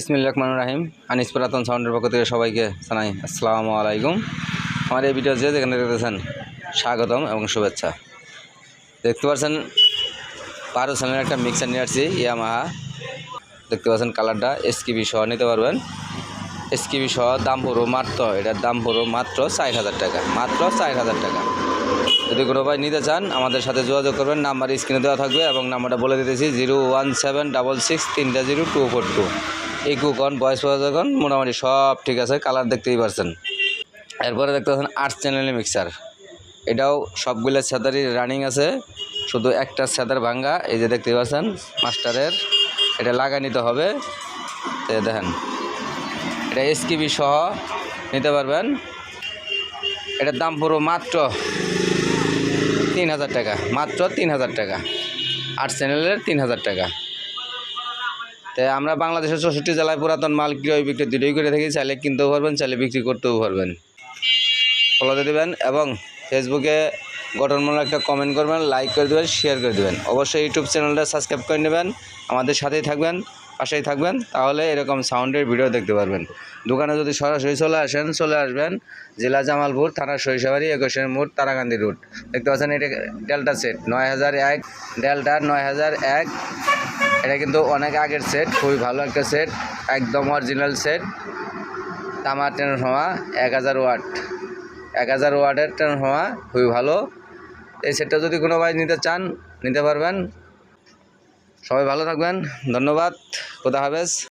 ইসমিল রহমান রাহিম। আনিস পুরাতন সাউন্ডের পক্ষ থেকে সবাইকে জানাই আসসালামু আলাইকুম। আমার এই ভিডিও যে যেখানে দেখতেছেন, স্বাগতম এবং শুভেচ্ছা। দেখতে পাচ্ছেন বারো সালের একটা মিক্সার নিয়ে আসছি, ইয়ামাহা। দেখতে পাচ্ছেন কালারটা এসকিবি সহ নিতে পারবেন। এসকিবি সহ দাম পড়ো মাত্র, এটার দাম পড়ো মাত্র চার হাজার টাকা, মাত্র চার হাজার টাকা। যদি কোনো ভাই নিতে চান, আমাদের সাথে যোগাযোগ করবেন, নাম্বার স্ক্রিনে দেওয়া থাকবে এবং নাম্বারটা বলে দিতেছি, zero one seven double six তিনটা জিরো টু ফোর টু। এই কুকন বয়স প্রযোজন মোটামুটি সব ঠিক আছে কালার দেখতেই পারছেন। এরপরে দেখতে পাচ্ছেন আট চ্যানেলের মিক্সার এটাও সবগুলো স্যাদারই রানিং আছে, শুধু একটা স্যাদার ভাঙ্গা, এই যে দেখতেই পাচ্ছেন, মাস্টারের, এটা লাগা নিতে হবে। দেখেন, এটা এসকিবি সহ নিতে পারবেন। এটার দাম পুরো মাত্র তিন হাজার টাকা, মাত্র তিন হাজার টাকা। আট চ্যানেলের তিন হাজার টাকা। তাই আমরা বাংলাদেশের চৌষট্টি জেলায় পুরাতন মাল ক্রয় বিক্রি দুটোই করে থাকি, চাইলে কিনতেও পারবেন, চাইলে বিক্রি করতেও পারবেন। ফলোতে দেবেন এবং ফেসবুকে গঠনমূলক একটা কমেন্ট করবেন লাইক করে দেবেন শেয়ার করে দেবেন। অবশ্যই ইউটিউব চ্যানেলটা সাবস্ক্রাইব করে নেবেন, আমাদের সাথেই থাকবেন, পাশেই থাকবেন, তাহলে এরকম সাউন্ডের ভিডিও দেখতে পারবেন। দোকানে যদি সরাসরি চলে আসেন, চলে আসবেন, জেলা জামালপুর থানা সরিষাবাড়ি, একুশের মোড় তারাকান্দি রুট দেখতে পাচ্ছেন এটা ডেল্টা সেট নয় হাজার এক ডেল্টা নয় হাজার এক এটা কিন্তু অনেক আগের সেট খুবই ভালো একটা সেট একদম অরিজিনাল সেট তামার হওয়া এক হাজার ওয়াট এক হাজার ওয়াটের হওয়া খুবই ভালো। এই সেটটা যদি কোনো ভাই নিতে চান, নিতে পারবেন। সবাই ভালো থাকবেন, ধন্যবাদ। খোদা হাফেজ।